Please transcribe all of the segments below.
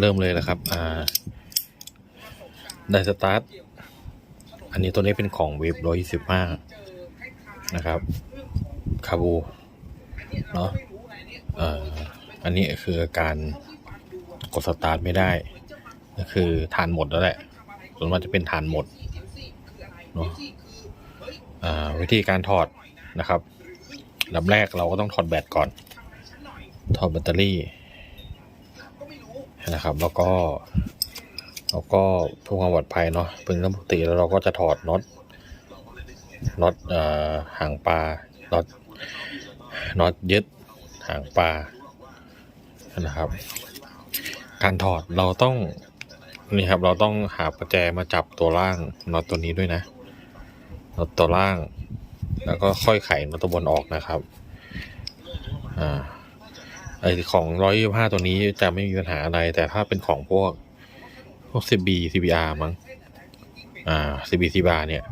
เริ่มเลยนะครับ อ่าไดสตาร์ท อันนี้ตัวนี้เป็นของเวฟร้อยยี่สิบห้านะครับ คาบูเนาะอ่ออันนี้คือการกดสตาร์ทไม่ได้ ก็คือฐานหมดแล้วแหละ ส่วนมากจะเป็นฐานหมดเนาะอ่าวิธีการถอดนะครับลำแรกเราก็ต้องถอดแบตก่อน ถอดแบตเตอรี่ นะครับ แล้วก็แล้วก็เพื่อความปลอดภัยเนาะเป็นเรื่องปกติแล้วเราก็จะถอดน็อตน็อตเอ่อหางปลาน็อตน็อตยึดหางปลานะครับ การถอดเราต้องนี่ครับเราต้องหาประแจมาจับตัวล่างน็อตตัวนี้ด้วยนะน็อตตัวล่าง แล้วก็ค่อยไขน็อตตัวบนออกนะครับ อ่า ไอของร้อยห้าตัวนี้จะไม่มีปัญหาอะไร แต่ถ้าเป็นของพวกพวก CB CBR มั้งอ่า CB CBR เนี่ย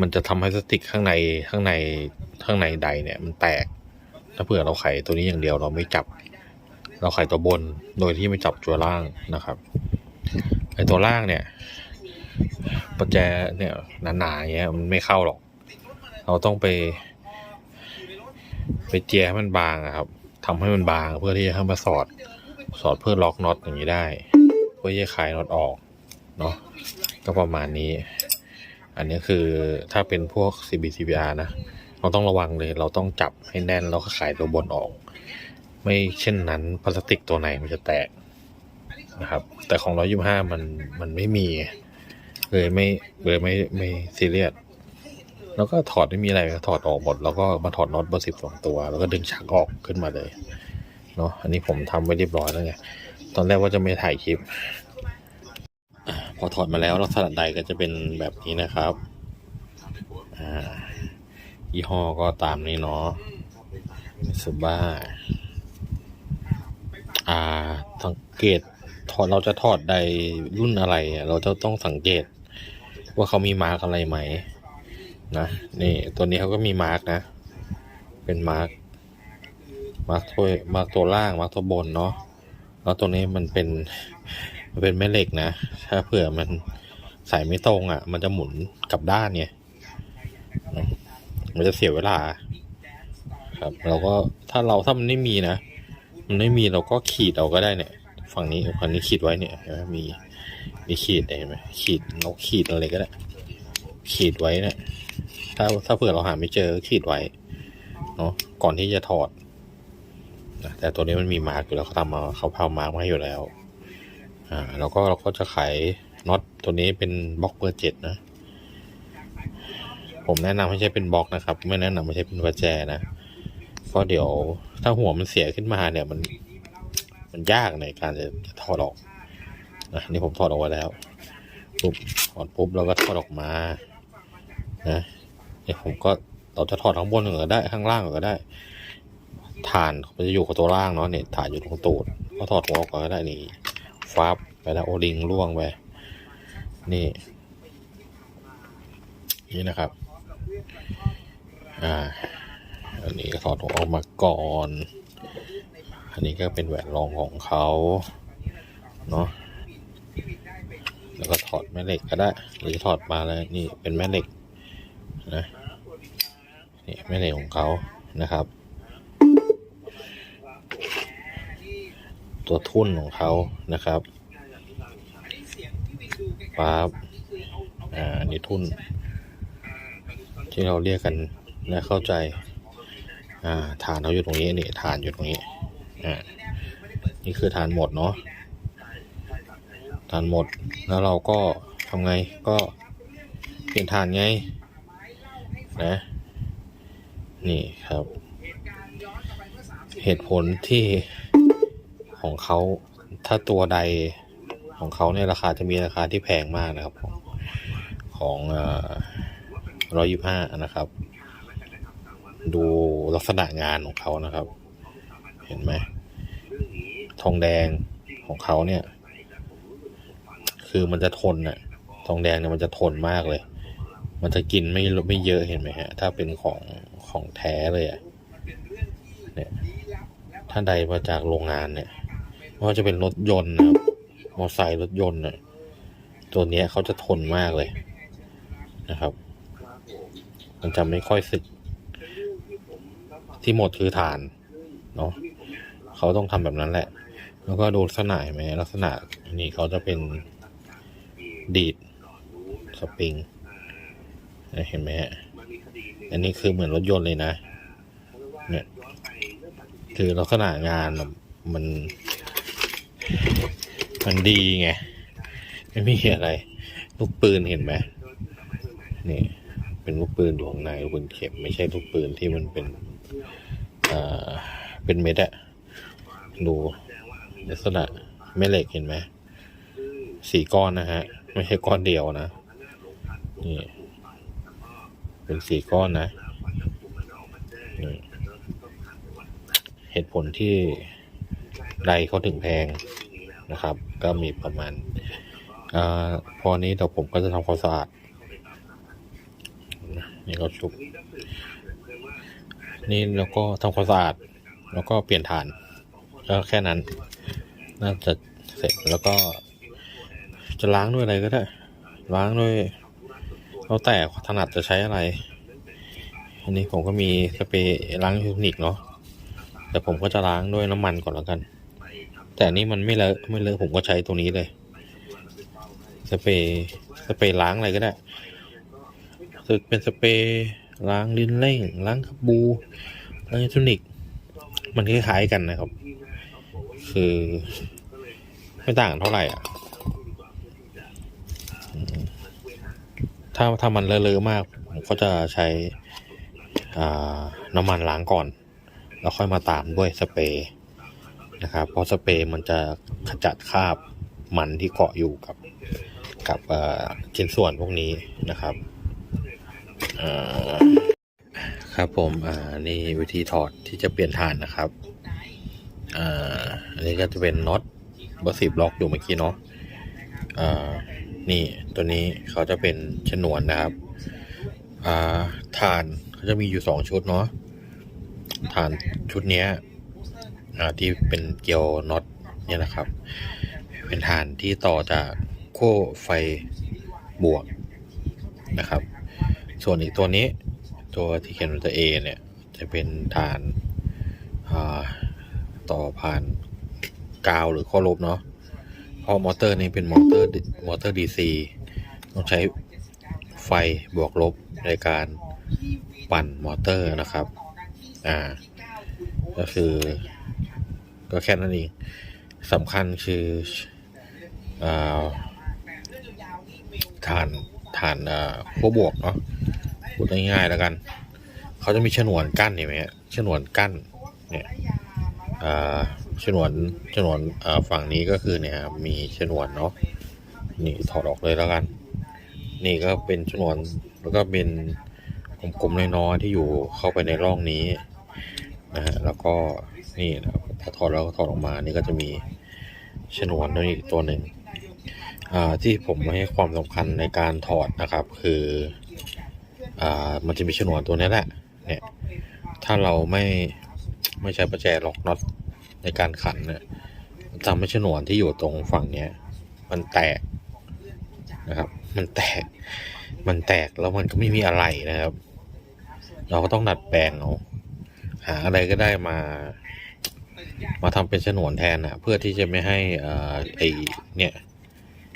มันจะทำให้สติกข้างในข้างในข้างในใดเนี่ย มันแตก ถ้าเผื่อเราไขตัวนี้อย่างเดียวเราไม่จับ เราไขตัวบนโดยที่ไม่จับตัวล่างนะครับไอตัวล่างเนี่ยประแจเนี่ยหนาๆอย่างเงี้ยมันไม่เข้าหรอก เราต้องไป ไปเจียให้มันบางครับ ทำให้มันบางเพื่อที่จะให้มาสอด สอดเพื่อล็อกน็อตอย่างนี้ได้ เพื่อจะคลายน็อตออกเนาะก็ประมาณนี้ อันนี้คือถ้าเป็นพวก CB CBR นะ เราต้องระวังเลย เราต้องจับให้แน่นแล้วก็ขายตัวบนออก ไม่เช่นนั้นพลาสติกตัวไหนมันจะแตกนะครับ แต่ของ125มันมันไม่มี เลยไม่เลยไม่ไม่ซีเรียส แล้วก็ถอดไม่มีอะไรถอดออกหมดแล้วก็มาถอดน็อตเบอร์สิบสองตัว แล้วก็ดึงชักออกขึ้นมาเลยเนาะอันนี้ผมทำไว้เรียบร้อยแล้วไงตอนแรกว่าจะไม่ถ่ายคลิปพอถอดมาแล้วลักษณะใดก็จะเป็นแบบนี้นะครับยี่ห้อก็ตามนี้เนาะซูบ้าอ่าสังเกตถอดเราจะถอดใดรุ่นอะไร เราจะต้องสังเกตว่าเขามีมาร์กอะไรไหม นะนี่ตัวนี้เขาก็มีมาร์กนะ เป็นมาร์กมาร์กตัวมาร์กตัวล่างมาร์กตัวบนเนาะแล้วตัวนี้มันเป็นมันเป็นแม่เหล็กนะ ถ้าเผื่อมันใส่ไม่ตรงอะ มันจะหมุนกลับด้านเนี่ยมันจะเสียเวลา ครับ เราก็ถ้าเราถ้ามันไม่มีนะมันไม่มีเราก็ขีดเอาก็ได้เนี่ย ฝั่งนี้ฝั่งนี้ขีดไว้เนี่ยเห็นไหมมีมีขีดเห็นไหมขีดเราขีดอะไรก็ได้ขีดไว้เนี่ย ถ้าถ้าเผื่อเราหาไม่เจอก็ขีดไว้เนาะก่อนที่จะถอดนะแต่ตัวนี้มันมีมาร์กอยู่แล้วเขาทำมาเขาเผามาร์กมาให้อยู่แล้ว อ่า แล้วก็เราก็จะไขน็อตตัวนี้เป็นบล็อกเบอร์เจ็ดนะ ผมแนะนำให้ใช้เป็นบล็อกนะครับ ไม่แนะนำให้ใช้เป็นประแจนะเพราะเดี๋ยวถ้าหัวมันเสียขึ้นมาเนี่ยมัน มันยากในการจะจะถอดออกนะนี่ผมถอดออกมาแล้วปุ๊บถอดปุ๊บเราก็ถอดออกมา นะ เนี่ยผมก็เราจะถอดข้างบนก็ได้ข้างล่างก็ได้ฐานมันจะอยู่กับตัวล่างเนาะเนี่ยฐานอยู่ตรงตูดก็ถอดหัวออกก็ได้นี่ฟับไปแล้วโอลิงล่วงไปนี่ นี่นะครับ อ่า อันนี้ก็ถอดหัวออกมาก่อน อันนี้ก็เป็นแหวนรองของเขาเนาะแล้วก็ถอดแม่เหล็กก็ได้หรือถอดมาแล้วนี่เป็นแม่เหล็ก นะนี่แม่เหล็กของเขานะครับ ตัวทุ่นของเขานะครับปั๊บอ่านนี่ทุ่น ที่เราเรียกกันและเข้าใจ อ่าฐานเขาอยู่ตรงนี้นี่ฐานอยู่ตรงนี้อ่านี่คือฐานหมดเนาะฐานหมดแล้วเราก็ทำไงก็เปลี่ยนฐานไง นะ นี่ครับ เหตุผลที่ของเขาถ้าตัวใดของเขาเนี่ยราคาจะมีราคาที่แพงมากนะครับ ของของร้อยยี่ห้านะครับ ดูลักษณะงานของเขานะครับ เห็นไหมทองแดงของเขาเนี่ย คือมันจะทนน่ะ ทองแดงเนี่ยมันจะทนมากเลย มันจะกินไม่ไม่เยอะเห็นไหมฮะ ถ้าเป็นของของแท้เลยอะเนี่ยถ้าใดมาจากโรงงานเนี่ยไม่ว่าจะเป็นรถยนต์นะมอเตอร์ไซค์รถยนต์น่ะตัวเนี้ยเขาจะทนมากเลยนะครับ มันจะไม่ค่อยสึก ที่หมดคือฐานเนาะเขาต้องทำแบบนั้นแหละ แล้วก็ดูลักษณะไหมลักษณะนี่เขาจะเป็นดีดสปริง เห็นไหมฮะอันนี้คือเหมือนรถยนต์เลยนะ เนี่ย คือลักษณะงานมัน มันดีไง ไม่มีอะไร ลูกปืนเห็นไหมนี่ เป็นลูกปืนอยู่ข้างในลูกปืนเข็มไม่ใช่ลูกปืนที่มันเป็นอ่าเป็นเม็ดอะดูลักษณะแม่เหล็กเห็นไหมสี่ก้อนนะฮะ ไม่ใช่ก้อนเดียวนะ นี่ เป็นสี่ก้อนนะนี่เหตุผลที่ไรเขาถึงแพงนะครับ ก็มีประมาณอาพอนี้เดี๋ยวผมก็จะทำความสะอาดนี่เขาชุบ นี่แล้วก็ทำความสะอาด แล้วก็เปลี่ยนฐาน ก็แค่นั้น น่าจะเสร็จแล้วก็จะล้างด้วยอะไรก็ได้ ล้างด้วย แล้วแต่ถนัดจะใช้อะไร อันนี้ผมก็มีสเปรย์ล้างเทคนิคเนาะแต่ผมก็จะล้างด้วยน้ำมันก่อนแล้วกัน แต่อันนี่มันไม่เลอะไม่เลอะผมก็ใช้ตัวนี้เลย สเปรย์สเปรย์ล้างอะไรก็ได้คือเป็นสเปรย์ล้างลิ้นเร่ง ล้างกระบูล้างอิเล็กทรอนิกส์มันคล้ายๆกันนะครับ คือไม่ต่างเท่าไหร่อะอืม ถ้าถ้ามันเลอะๆมาก ผมก็จะใช้น้ำมันล้างก่อน แล้วค่อยมาตามด้วยสเปรย์นะครับ เพราะสเปรย์มันจะขจัดคราบมันที่เกาะอยู่กับกับชิ้นส่วนพวกนี้นะครับครับผมอ่านี่วิธีถอดที่จะเปลี่ยนฐานนะครับอ่าอันนี้ก็จะเป็นน็อตเบอร์สิบล็อกอยู่เมื่อกี้เนาะอ่า นี่ตัวนี้เขาจะเป็นฉนวนนะครับอ่าฐานเขาจะมีอยู่สองชุดเนาะฐานชุดนี้อ่าที่เป็นเกียวน็อตเนี่ยนะครับ เป็นฐานที่ต่อจากโค้ไฟบวกนะครับ ส่วนอีกตัวนี้ตัวที่เขียนว่าตัว A เนี่ยจะเป็นฐานาต่อผ่านกาวหรือข้อลบเนาะ เพราะมอเตอร์นี้เป็นมอเตอร์มอเตอร์ DC ต้องใช้ไฟบวกลบในการปั่นมอเตอร์นะครับ อ่า ก็คือ ก็แค่นั้นเองสำคัญคืออ่าฐานฐานอ่าขั้วบวกเนาะพูดง่ายๆแล้วกัน เขาจะมีฉนวนกั้นเห็นไหมฮะฉนวนกั้น เนี่ยอ่า ฉนวนฉนวนฝั่งนี้ก็คือเนี่ยมีฉนวนเนาะนี่ถอดออกเลยแล้วกัน นี่ก็เป็นฉนวนแล้วก็เป็นกลมๆน้อยๆที่อยู่เข้าไปในร่องนี้นะฮะแล้วก็นี่นะครับถ้าถอดแล้วก็ถอดออกมานี่ก็จะมีฉนวนตัวนี้อีกตัวหนึ่งอ่าที่ผมให้ความสำคัญในการถอดนะครับ คืออ่ามันจะมีฉนวนตัวนี้แหละเนี่ยถ้าเราไม่ไม่ใช้ประแจล็อกน็อต ในการขันเนี่ยทำให้ฉนวนที่อยู่ตรงฝั่งเนี้ยมันแตกนะครับ มันแตก มันแตกแล้วมันก็ไม่มีอะไรนะครับ เราก็ต้องดัดแปลงเอาหาอะไรก็ได้มา มาทำเป็นฉนวนแทนนะเพื่อที่จะไม่ให้อ่าไอเนี่ย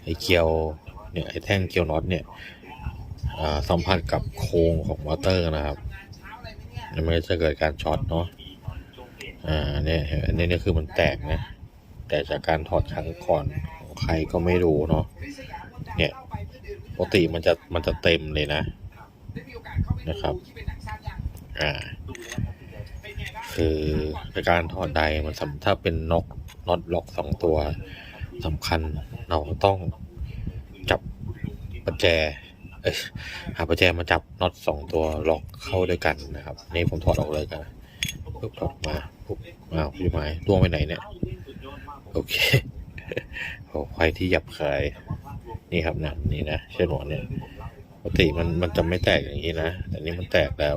ไอเกลียวเนี่ยไอแท่งเกลียวน็อตเนี่ยสัมผัสกับโครงของมอเตอร์นะครับมันจะเกิดการช็อตเนาะ อ่าเนี่ยอันนี้เนี่ยคือมันแตกนะ แต่จากการถอดครั้งก่อนใครก็ไม่รู้เนาะเนี่ยปกติมันจะมันจะเต็มเลยนะนะครับ อ่า คือในการถอดไดมันสำถ้าเป็นน็อกน็อตล็อกสองตัวสำคัญเราต้องจับประแจเอ้ยหาประแจมาจับน็อตสองตัวล็อกเข้าด้วยกันนะครับ นี่ผมถอดออกเลยกันปุ๊บถอดมา อ้าวพี่ไม้ล่วงไปไหนเนี่ย โอเคโอ้ไฟที่หยับคาย นี่ครับนะนี่นะเชือหนวนเนี่ยปกติมันมันจะไม่แตกอย่างนี้นะแต่นี่มันแตกแล้ว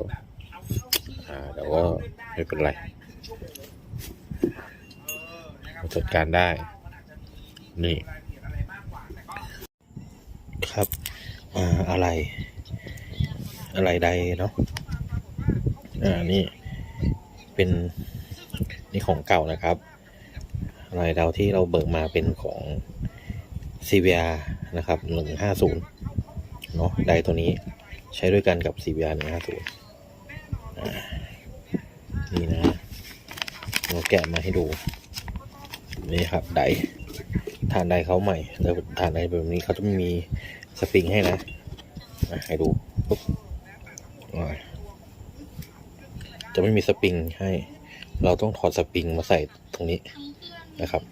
อ่าแต่ว่าไม่เป็นไรจัดการได้ นี่ ครับอ่าอะไร อะไรใดเนาะอ่านี่เป็น นี่ของเก่านะครับอะไรเราที่เราเบิกมาเป็นของ CVR นะครับ 150 เนาะไดตัวนี้ใช้ด้วยกันกับ CVR 150อ่านี่นะเราแกะมาให้ดู นี่ครับไดฐานไดเขาใหม่แล้วฐานไดแบบนี้เขาจะไม่มีสปริงให้นะให้ดูปุ๊บจะไม่มีสปริงให้ เราต้องถอดสปริงมาใส่ตรงนี้นะครับ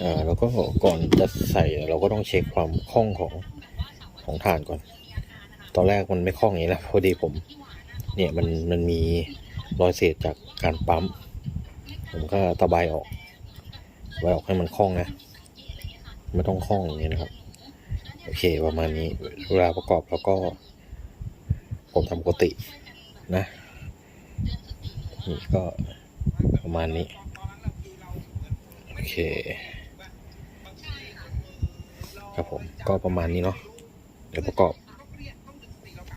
อ่าแล้วก็ก่อนจะใส่เราก็ต้องเช็คความคล่องของของฐานก่อน ตอนแรกมันไม่คล่องอย่างนี้นะพอดีผม เนี่ยมันมันมีรอยเศษจากการปั๊ม ผมก็ตะไบออกตะไบออกให้มันคล่องนะไม่ต้องคล่องอย่างนี้นะครับโอเคประมาณนี้เวลาประกอบแล้วก็ ผมทำปกตินะนี่ก็ ประมาณนี้ โอเค ครับผมก็ประมาณนี้เนาะเดี๋ยวประกอบ